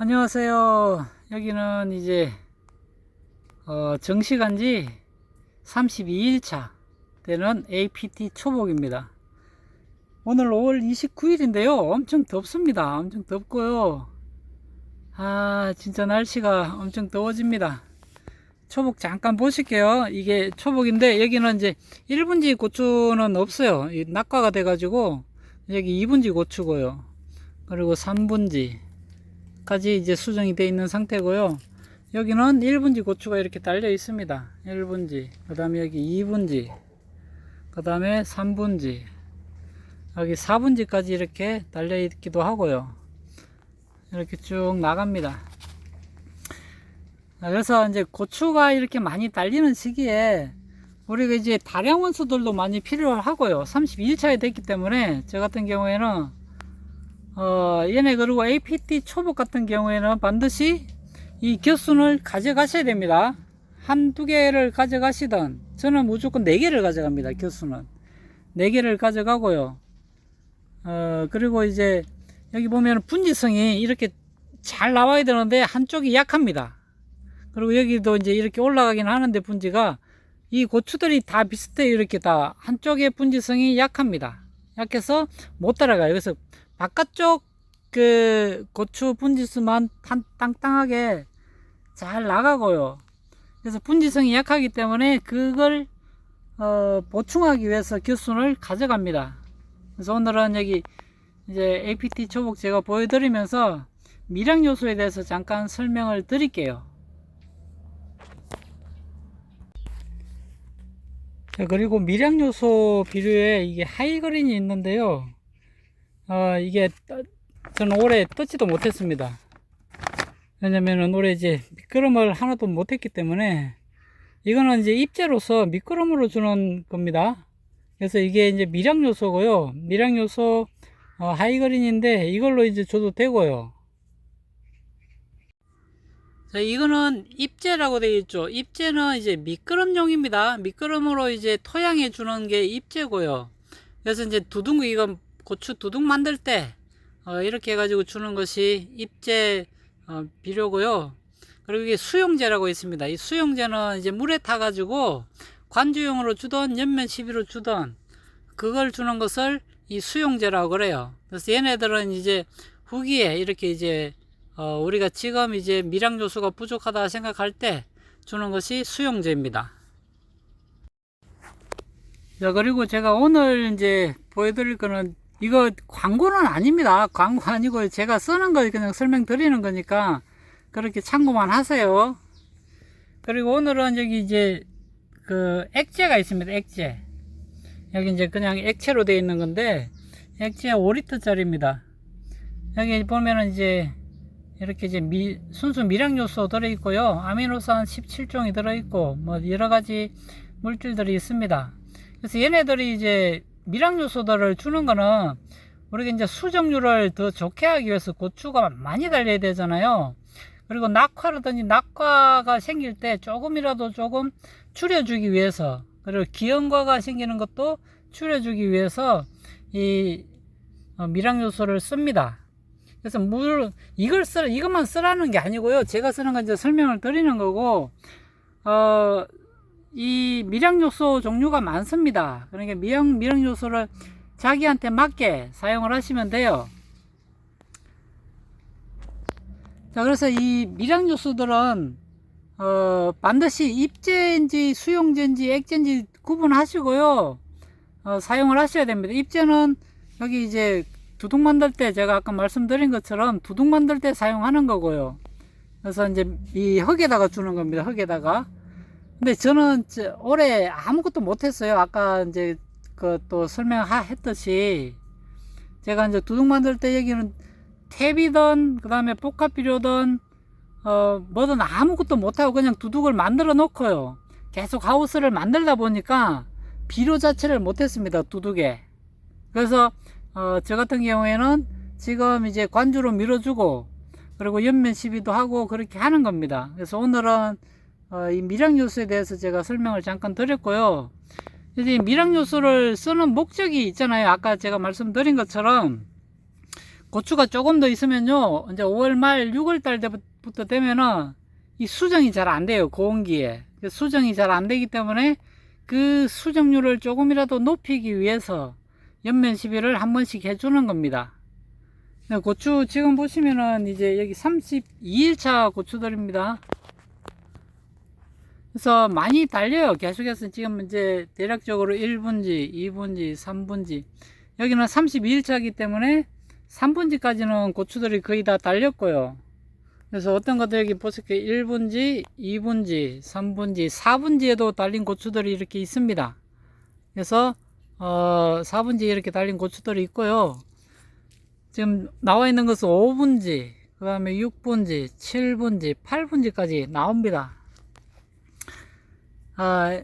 안녕하세요. 여기는 이제 어, 정시간 지 32일차 되는 APT 초복입니다. 오늘 5월 29일인데요. 엄청 덥습니다. 엄청 덥고요. 아, 진짜 날씨가 엄청 더워집니다. 초복 잠깐 보실게요. 이게 초복인데 여기는 이제 1분지 고추는 없어요. 이 낙과가 돼가지고 여기 2분지 고추고요. 그리고 3분지 까지 이제 수정이 되어 있는 상태고요. 여기는 1분지 고추가 이렇게 달려 있습니다. 1분지, 그 다음에 여기 2분지, 그 다음에 3분지, 여기 4분지까지 이렇게 달려 있기도 하고요. 이렇게 쭉 나갑니다. 그래서 이제 고추가 이렇게 많이 달리는 시기에 우리가 이제 다량 원수들도 많이 필요하고요. 32일차에 됐기 때문에 저 같은 경우에는 어, 얘네 그리고 APT 초복 같은 경우에는 반드시 이 겨순을 가져가셔야 됩니다. 한두 개를 가져가시던 저는 무조건 네 개를 가져갑니다. 겨순은 네 개를 가져가고요. 어, 그리고 이제 여기 보면 분지성이 이렇게 잘 나와야 되는데 한쪽이 약합니다. 그리고 여기도 이제 이렇게 올라가긴 하는데 분지가 이 고추들이 다 비슷해요. 이렇게 다 한쪽의 분지성이 약합니다. 약해서 못 따라가요. 그래서 바깥쪽 그 고추 분지수만 탄, 땅땅하게 잘 나가고요. 그래서 분지성이 약하기 때문에 그걸 어, 보충하기 위해서 겨순을 가져갑니다. 그래서 오늘은 여기 이제 APT 초복 제가 보여드리면서 미량 요소에 대해서 잠깐 설명을 드릴게요. 자, 그리고 미량 요소 비료에 이게 하이그린이 있는데요. 어, 이게 떠- 저는 올해 떴지도 못했습니다. 왜냐면은 올해 이제 미끄럼을 하나도 못했기 때문에 이거는 이제 입재로서 미끄럼으로 주는 겁니다. 그래서 이게 이제 미량 요소고요. 미량 요소 어, 하이그린인데 이걸로 이제 줘도 되고요. 자, 이거는 입재라고 되어 있죠. 입재는 이제 미끄럼용입니다. 미끄럼으로 이제 토양에 주는 게 입재고요. 그래서 이제 두둥 이건 고추 두둑 만들 때 어, 이렇게 해가지고 주는 것이 입재 어, 비료고요. 그리고 이게 수용제라고 있습니다. 이 수용제는 이제 물에 타가지고 관주용으로 주던 연면 시비로 주던 그걸 주는 것을 이 수용제라고 그래요. 그래서 얘네들은 이제 후기에 이렇게 이제 어, 우리가 지금 이제 미량 요소가 부족하다 생각할 때 주는 것이 수용제입니다. 자, 그리고 제가 오늘 이제 보여드릴 거는 이거 광고는 아닙니다. 광고 아니고 제가 쓰는 거 그냥 설명드리는 거니까 그렇게 참고만 하세요. 그리고 오늘은 여기 이제 그 액체가 있습니다. 액체. 여기 이제 그냥 액체로 되어 있는 건데 액체 5리터짜리입니다. 여기 보면은 이제 이렇게 이제 미, 순수 미량 요소 들어 있고요. 아미노산 17종이 들어 있고 뭐 여러 가지 물질들이 있습니다. 그래서 얘네들이 이제 미량 요소들을 주는 거는 우리가 이제 수정률을 더 좋게 하기 위해서 고추가 많이 달려야 되잖아요. 그리고 낙화라든지 낙화가 생길 때 조금이라도 조금 줄여주기 위해서 그리고 기형과가 생기는 것도 줄여주기 위해서 이 어, 미량 요소를 씁니다. 그래서 물 이걸 쓰 이것만 쓰라는 게 아니고요. 제가 쓰는 건 이제 설명을 드리는 거고 어. 이 미량 요소 종류가 많습니다. 그러니까 미량, 미량 요소를 자기한테 맞게 사용을 하시면 돼요. 자, 그래서 이 미량 요소들은 어, 반드시 입제인지 수용제인지 액제인지 구분하시고요. 어, 사용을 하셔야 됩니다. 입제는 여기 이제 두둑 만들 때 제가 아까 말씀드린 것처럼 두둑 만들 때 사용하는 거고요. 그래서 이제 이 흙에다가 주는 겁니다. 흙에다가. 근데 저는 올해 아무것도 못했어요. 아까 이제 그 또 설명했듯이 제가 이제 두둑 만들 때 여기는 탭이든 그 다음에 복합 비료든 어 뭐든 아무것도 못하고 그냥 두둑을 만들어 놓고요. 계속 하우스를 만들다 보니까 비료 자체를 못했습니다. 두둑에. 그래서 어 저 같은 경우에는 지금 이제 관주로 밀어주고 그리고 옆면 시비도 하고 그렇게 하는 겁니다. 그래서 오늘은 어, 이 미량 요소에 대해서 제가 설명을 잠깐 드렸고요. 이제 미량 요소를 쓰는 목적이 있잖아요. 아까 제가 말씀드린 것처럼 고추가 조금 더 있으면요. 이제 5월 말 6월 달 때부터 되면은 이 수정이 잘 안 돼요. 고온기에. 그 수정이 잘 안 되기 때문에 그 수정률을 조금이라도 높이기 위해서 연면 시비를 한 번씩 해주는 겁니다. 네, 고추 지금 보시면은 이제 여기 32일차 고추들입니다. 그래서 많이 달려요. 계속해서 지금 이제 대략적으로 1분지, 2분지, 3분지. 여기는 32일차이기 때문에 3분지까지는 고추들이 거의 다 달렸고요. 그래서 어떤 것들 여기 보실게요. 1분지, 2분지, 3분지, 4분지에도 달린 고추들이 이렇게 있습니다. 그래서 어, 4분지 이렇게 달린 고추들이 있고요. 지금 나와 있는 것은 5분지, 그 다음에 6분지, 7분지, 8분지까지 나옵니다. 아,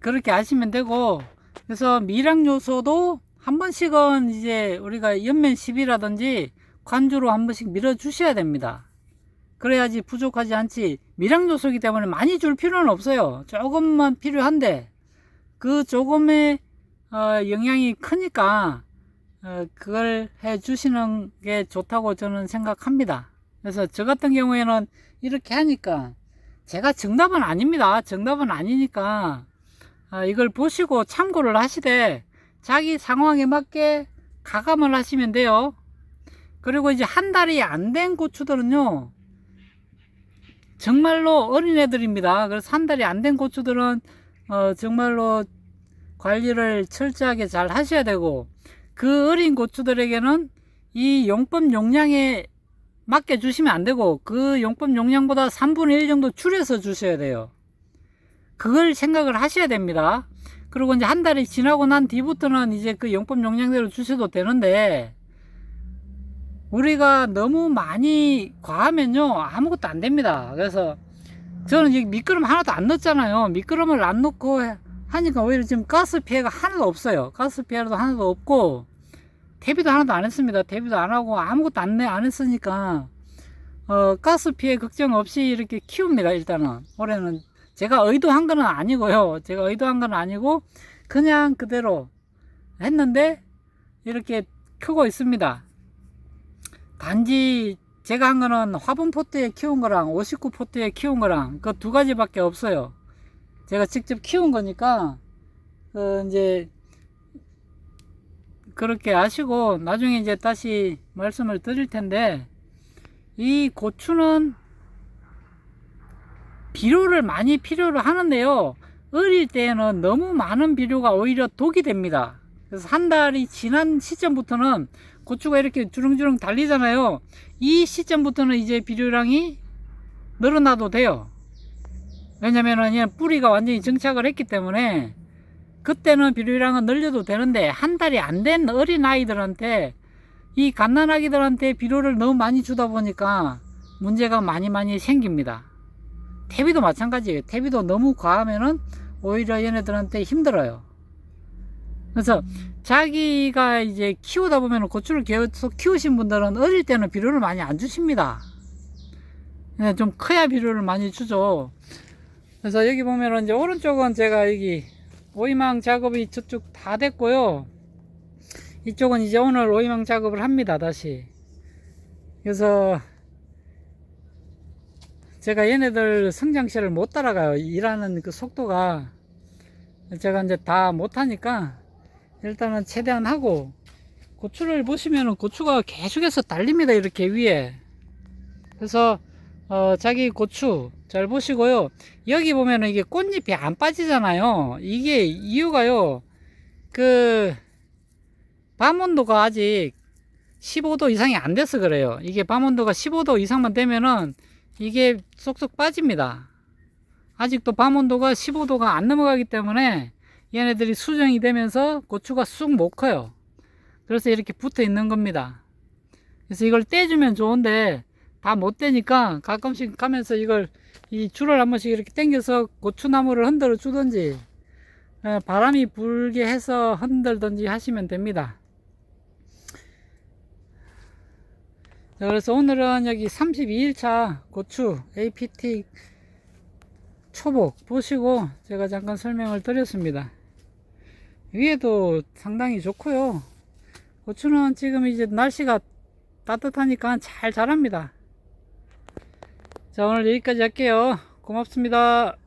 그렇게 아시면 되고, 그래서 미량 요소도 한 번씩은 이제 우리가 연면 10이라든지 관주로 한 번씩 밀어 주셔야 됩니다. 그래야지 부족하지 않지. 미량 요소이기 때문에 많이 줄 필요는 없어요. 조금만 필요한데, 그 조금의 어, 영향이 크니까, 어, 그걸 해 주시는 게 좋다고 저는 생각합니다. 그래서 저 같은 경우에는 이렇게 하니까, 제가 정답은 아닙니다. 정답은 아니니까 아, 이걸 보시고 참고를 하시되 자기 상황에 맞게 가감을 하시면 돼요. 그리고 이제 한 달이 안 된 고추들은요. 정말로 어린애들입니다. 그래서 한 달이 안 된 고추들은 어, 정말로 관리를 철저하게 잘 하셔야 되고 그 어린 고추들에게는 이 용법 용량에 맞게 주시면 안 되고 그 용법 용량보다 3분의 1 정도 줄여서 주셔야 돼요. 그걸 생각을 하셔야 됩니다. 그리고 이제 한 달이 지나고 난 뒤부터는 이제 그 용법 용량대로 주셔도 되는데 우리가 너무 많이 과하면요 아무것도 안 됩니다. 그래서 저는 이 미끄럼 하나도 안 넣었잖아요. 미끄럼을 안 넣고 하니까 오히려 지금 가스 피해가 하나도 없어요. 가스 피해도 하나도 없고 대비도 하나도 안 했습니다. 대비도 안 하고 아무것도 안, 내, 안 했으니까 어, 가스 피해 걱정 없이 이렇게 키웁니다. 일단은 올해는 제가 의도한 건 아니고요. 제가 의도한 건 아니고 그냥 그대로 했는데 이렇게 크고 있습니다. 단지 제가 한 거는 화분 포트에 키운 거랑 59 포트에 키운 거랑 그 두 가지밖에 없어요. 제가 직접 키운 거니까 그 이제 그렇게 아시고 나중에 이제 다시 말씀을 드릴 텐데 이 고추는 비료를 많이 필요로 하는데요. 어릴 때에는 너무 많은 비료가 오히려 독이 됩니다. 그래서 한 달이 지난 시점부터는 고추가 이렇게 주렁주렁 달리잖아요. 이 시점부터는 이제 비료량이 늘어나도 돼요. 왜냐면은 뿌리가 완전히 정착을 했기 때문에 그때는 비료량은 늘려도 되는데 한 달이 안 된 어린 아이들한테 이 갓난아기들한테 비료를 너무 많이 주다 보니까 문제가 많이 많이 생깁니다. 태비도 마찬가지예요. 태비도 너무 과하면은 오히려 얘네들한테 힘들어요. 그래서 자기가 이제 키우다 보면 고추를 계속 키우신 분들은 어릴 때는 비료를 많이 안 주십니다. 그냥 좀 커야 비료를 많이 주죠. 그래서 여기 보면은 이제 오른쪽은 제가 여기 오이망 작업이 저쪽 다 됐고요. 이쪽은 이제 오늘 오이망 작업을 합니다. 다시. 그래서 제가 얘네들 성장시를 못 따라가요. 일하는 그 속도가 제가 이제 다 못하니까 일단은 최대한 하고 고추를 보시면은 고추가 계속해서 달립니다. 이렇게 위에. 그래서 어, 자기 고추 잘 보시고요. 여기 보면은 이게 꽃잎이 안 빠지잖아요. 이게 이유가요. 그, 밤 온도가 아직 15도 이상이 안 돼서 그래요. 이게 밤 온도가 15도 이상만 되면은 이게 쏙쏙 빠집니다. 아직도 밤 온도가 15도가 안 넘어가기 때문에 얘네들이 수정이 되면서 고추가 쑥 못 커요. 그래서 이렇게 붙어 있는 겁니다. 그래서 이걸 떼주면 좋은데 다못 떼니까 가끔씩 가면서 이걸 이 줄을 한 번씩 이렇게 당겨서 고추나무를 흔들어 주든지 어, 바람이 불게 해서 흔들든지 하시면 됩니다. 자, 그래서 오늘은 여기 32일차 고추 APT 초복 보시고 제가 잠깐 설명을 드렸습니다. 위에도 상당히 좋고요. 고추는 지금 이제 날씨가 따뜻하니까 잘 자랍니다. 자, 오늘 여기까지 할게요. 고맙습니다.